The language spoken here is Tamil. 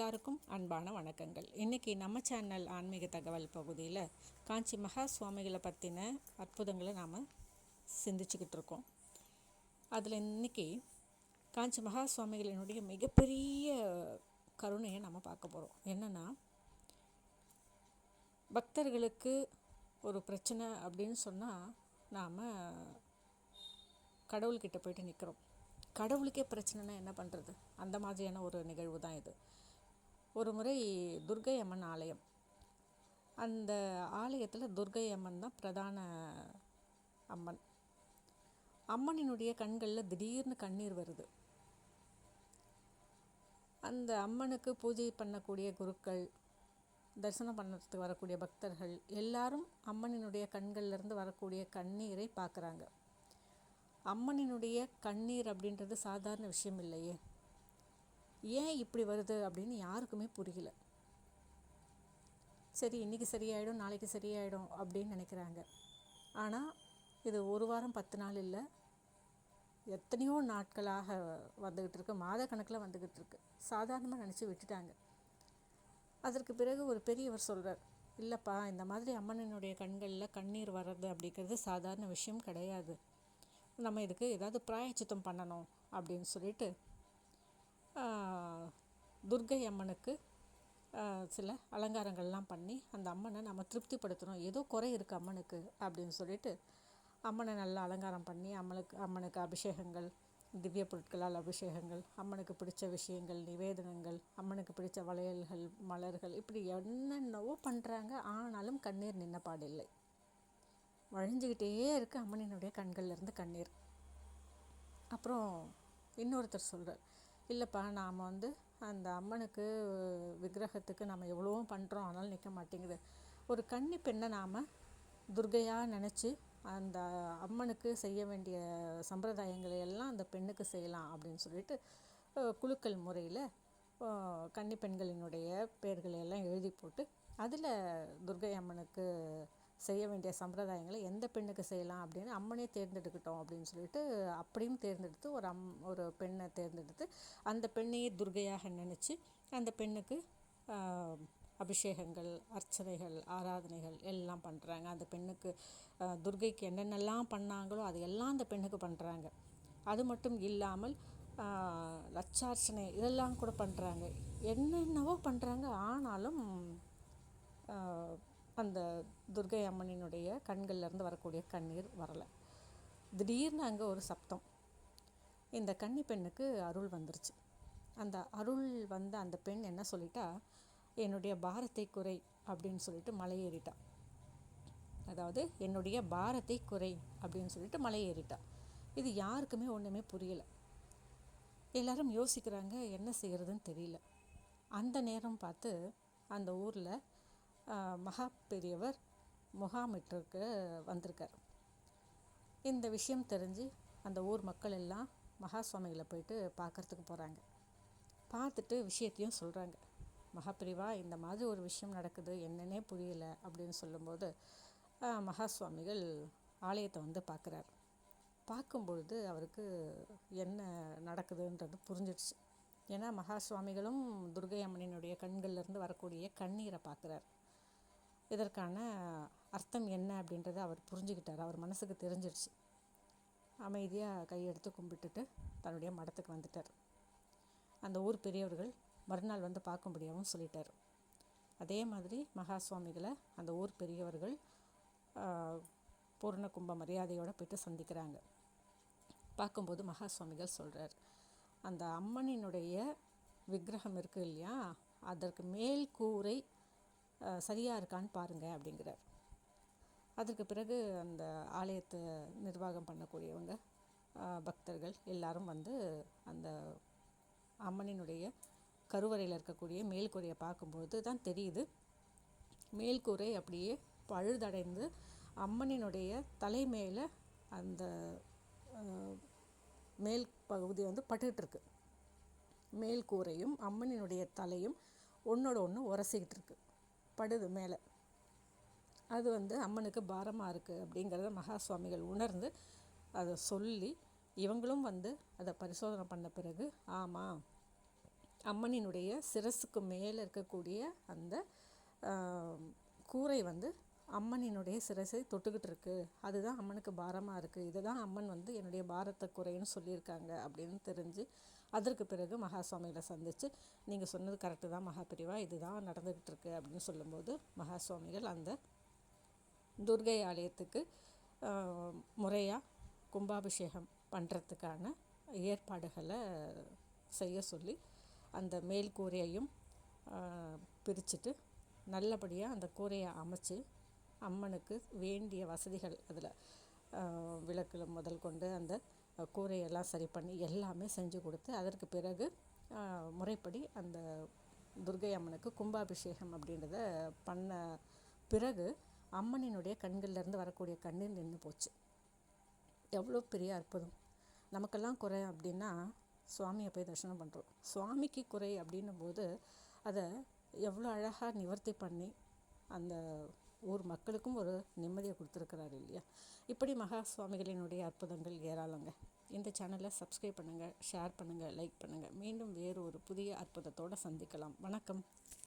எல்லாருக்கும் அன்பான வணக்கங்கள். இன்றைக்கி நம்ம சேனல் ஆன்மீக தகவல் பகுதியில் காஞ்சி மகா சுவாமிகளை பற்றின அற்புதங்களை நாம் சிந்திச்சுக்கிட்டு இருக்கோம். அதில் இன்றைக்கி காஞ்சி மகா சுவாமிகளினுடைய மிகப்பெரிய கருணையை நம்ம பார்க்க போகிறோம் என்னென்னா பக்தர்களுக்கு ஒரு பிரச்சனை அப்படின்னு சொன்னால் நாம் கடவுள்கிட்ட போயிட்டு நிற்கிறோம் கடவுளுக்கே பிரச்சனைனா என்ன பண்ணுறது அந்த மாதிரியான ஒரு நிகழ்வு தான் இது. ஒரு முறை துர்கை அம்மன் ஆலயம். அந்த ஆலயத்தில் துர்கை அம்மன் தான் பிரதான அம்மன். அம்மனினுடைய கண்களில் திடீர்னு கண்ணீர் வருது. அந்த அம்மனுக்கு பூஜை பண்ணக்கூடிய குருக்கள் தரிசனம் பண்ணுறதுக்கு வரக்கூடிய பக்தர்கள் எல்லாரும் அம்மனினுடைய கண்கள்லேருந்து வரக்கூடிய கண்ணீரை பார்க்குறாங்க அம்மனினுடைய கண்ணீர் அப்படின்றது சாதாரண விஷயம் இல்லையே. ஏன் இப்படி வருது அப்படின்னு யாருக்குமே புரியல. சரி இன்றைக்கி சரியாயிடும் நாளைக்கு சரியாயிடும் அப்படின்னு நினைக்கிறாங்க. ஆனால் இது ஒரு வாரம் பத்து நாள் இல்லை. எத்தனையோ நாட்களாக வந்துக்கிட்டு இருக்கு. மாத கணக்கில் வந்துக்கிட்டு இருக்கு. சாதாரணமாக நினச்சி விட்டுட்டாங்க. அதற்கு பிறகு ஒரு பெரியவர் சொல்கிறார் இல்லைப்பா இந்த மாதிரி அம்மனினுடைய கண்களில் கண்ணீர் வர்றது அப்படிங்கிறது சாதாரண விஷயம் கிடையாது. நம்ம இதுக்கு ஏதாவது பிராயச்சித்தம் பண்ணணும் அப்படின்னு சொல்லிட்டு துர்கை அம்மனுக்கு சில அலங்காரங்கள்லாம் பண்ணி அந்த அம்மனை நம்ம திருப்திப்படுத்தணும். ஏதோ குறை இருக்குது அம்மனுக்கு அப்படின்னு சொல்லிட்டு அம்மனை நல்லா அலங்காரம் பண்ணி அம்மனுக்கு அம்மனுக்கு அபிஷேகங்கள் திவ்ய பொருட்களால் அபிஷேகங்கள் அம்மனுக்கு பிடிச்ச விஷயங்கள் நிவேதனங்கள் அம்மனுக்கு பிடிச்ச வளையல்கள் மலர்கள் இப்படி என்னென்னவோ பண்ணுறாங்க ஆனாலும் கண்ணீர் நின்னப்பாடில்லை வழிஞ்சிக்கிட்டே இருக்குது அம்மனினுடைய கண்கள்லேருந்து கண்ணீர். அப்புறம் இன்னொருத்தர் சொல்கிறார் இல்லைப்பா நாம் வந்து அந்த அம்மனுக்கு விக்கிரகத்துக்கு நம்ம எவ்வளவோ பண்ணுறோம் ஆனாலும் நிற்க மாட்டேங்குது. ஒரு கன்னி பெண்ணை நாம் துர்கையாக நினச்சி அந்த அம்மனுக்கு செய்ய வேண்டிய சம்பிரதாயங்களை எல்லாம் அந்த பெண்ணுக்கு செய்யலாம் அப்படின்னு சொல்லிட்டு குழுக்கள் முறையில் கன்னி பெண்களினுடைய பெயர்களை எல்லாம் எழுதி போட்டு அதில் துர்கை அம்மனுக்கு செய்ய வேண்டிய சம்பிரதாயங்களை எந்த பெண்ணுக்கு செய்யலாம் அப்படின்னு அம்மனே தேர்ந்தெடுக்கட்டும் அப்படின்னு சொல்லிட்டு அப்படியும் தேர்ந்தெடுத்து ஒரு அம் ஒரு பெண்ணை தேர்ந்தெடுத்து அந்த பெண்ணையே துர்கையாக நினச்சி அந்த பெண்ணுக்கு அபிஷேகங்கள் அர்ச்சனைகள் ஆராதனைகள் எல்லாம் பண்ணுறாங்க அந்த பெண்ணுக்கு துர்கைக்கு என்னென்னலாம் பண்ணாங்களோ அது எல்லாம் அந்த பெண்ணுக்கு பண்ணுறாங்க அது மட்டும் இல்லாமல் லட்சார்ச்சனை இதெல்லாம் கூட பண்ணுறாங்க என்னென்னவோ பண்ணுறாங்க ஆனாலும் அந்த துர்கை அம்மனினுடைய கண்கள்லேருந்து வரக்கூடிய கண்ணீர் வரலை. திடீர்னு அங்கே ஒரு சப்தம். இந்த கன்னி பெண்ணுக்கு அருள் வந்துருச்சு. அந்த அருள் வந்த அந்த பெண் என்ன சொல்லிட்டா என்னுடைய பாரத்தை குறை அப்படின்னு சொல்லிட்டு மலை அதாவது என்னுடைய பாரத்தை குறை அப்படின்னு சொல்லிட்டு மலை இது யாருக்குமே ஒன்றுமே புரியலை. எல்லாரும் யோசிக்கிறாங்க என்ன செய்கிறதுன்னு தெரியல. அந்த நேரம் பார்த்து அந்த ஊரில் மகா பெரியவர் முகாமிட்டிருக்கு வந்திருக்கார். இந்த விஷயம் தெரிஞ்சு அந்த ஊர் மக்கள் எல்லாம் மகா சுவாமிகளை போயிட்டு பார்க்குறதுக்கு போகிறாங்க பார்த்துட்டு விஷயத்தையும் சொல்கிறாங்க மகாபிரிவா இந்த மாதிரி ஒரு விஷயம் நடக்குது என்னன்னே புரியல அப்படின்னு சொல்லும்போது மகா சுவாமிகள் ஆலயத்தை வந்து பார்க்குறார். பார்க்கும்பொழுது அவருக்கு என்ன நடக்குதுன்றது புரிஞ்சிடுச்சு ஏன்னா மகா சுவாமிகளும் துர்கை அம்மனினுடைய கண்கள்லேருந்து வரக்கூடிய கண்ணீரை பார்க்குறார். இதற்கான அர்த்தம் என்ன அப்படின்றத அவர் புரிஞ்சுக்கிட்டார். அவர் மனசுக்கு தெரிஞ்சிடுச்சு அமைதியாக கையெடுத்து கும்பிட்டுட்டு தன்னுடைய மடத்துக்கு வந்துட்டார். அந்த ஊர் பெரியவர்கள் மறுநாள் வந்து பார்க்கும்படியாகவும் சொல்லிட்டார். அதே மாதிரி மகா சுவாமிகளை அந்த ஊர் பெரியவர்கள் பூர்ண கும்ப மரியாதையோடு போய்ட்டு சந்திக்கிறாங்க. பார்க்கும்போது மகா சுவாமிகள் சொல்கிறார் அந்த அம்மனினுடைய விக்கிரகம் இருக்குது இல்லையா? அதற்கு மேல் கூரை சரியாக இருக்கான்னு பாருங்கள் அப்படிங்கிறார். அதற்கு பிறகு அந்த ஆலயத்தை நிர்வாகம் பண்ணக்கூடியவங்க பக்தர்கள் எல்லாரும் வந்து அந்த அம்மனினுடைய கருவறையில் இருக்கக்கூடிய மேல்கூரையை பார்க்கும்போது தான் தெரியுது மேல்கூரை அப்படியே பழுதடைந்து அம்மனினுடைய தலை மேலே அந்த மேல் பகுதி வந்து பட்டுக்கிட்டு மேல் கூரையும் அம்மனினுடைய தலையும் ஒன்றோட ஒன்று உரசிக்கிட்டு இருக்குது படுது மேலே. அது வந்து அம்மனுக்கு பாரமாக இருக்குது அப்படிங்கிறத மகா சுவாமிகள் உணர்ந்து அதை சொல்லி இவங்களும் வந்து அதை பரிசோதனை பண்ண பிறகு ஆமாம் அம்மனினுடைய சிரசுக்கு மேலே இருக்கக்கூடிய அந்த கூரை வந்து அம்மனினுடைய சிரசை தொட்டுக்கிட்டு இருக்குது அதுதான் அம்மனுக்கு பாரமாக இருக்குது இதுதான் அம்மன் வந்து என்னுடைய பாரத்தை குறைன்னு சொல்லியிருக்காங்க அப்படின்னு தெரிஞ்சு அதற்கு பிறகு மகா சுவாமிகளை சந்தித்து நீங்கள் சொன்னது கரெக்டு தான் மகாபிரிவா இதுதான் நடந்துக்கிட்டு இருக்கு அப்படின்னு சொல்லும்போது மகா சுவாமிகள் அந்த துர்கை ஆலயத்துக்கு முறையாக கும்பாபிஷேகம் பண்ணுறதுக்கான ஏற்பாடுகளை செய்ய சொல்லி அந்த மேல் கூரையையும் பிரிச்சுட்டு நல்லபடியாக அந்த கூரையை அமைச்சு அம்மனுக்கு வேண்டிய வசதிகள் அதில் விளக்கில் முதல் கொண்டு அந்த கூரையெல்லாம் சரி பண்ணி எல்லாமே செஞ்சு கொடுத்து அதற்கு பிறகு முறைப்படி அந்த துர்கை அம்மனுக்கு கும்பாபிஷேகம் அப்படின்றத பண்ண பிறகு அம்மனினுடைய கண்கள்ல இருந்து வரக்கூடிய கண்ணீர் நின்று போச்சு. எவ்வளோ பெரிய அற்புதம். நமக்கெல்லாம் குறை அப்படின்னா சுவாமியை போய் தரிசனம் பண்ணுறோம் சுவாமிக்கு குறை அப்படின்னும் போது அதை எவ்வளோ அழகாக நிவர்த்தி பண்ணி அந்த ஊர் மக்களுக்கும் ஒரு நிம்மதியை கொடுத்துருக்கிறாரு இல்லையா? இப்படி மகா சுவாமிகளினுடைய அற்புதங்கள் ஏராளங்க. இந்த சேனலை சப்ஸ்கிரைப் பண்ணுங்கள் ஷேர் பண்ணுங்கள் லைக் பண்ணுங்கள் மீண்டும் வேறு ஒரு புதிய அற்புதத்தோடு சந்திக்கலாம். வணக்கம்.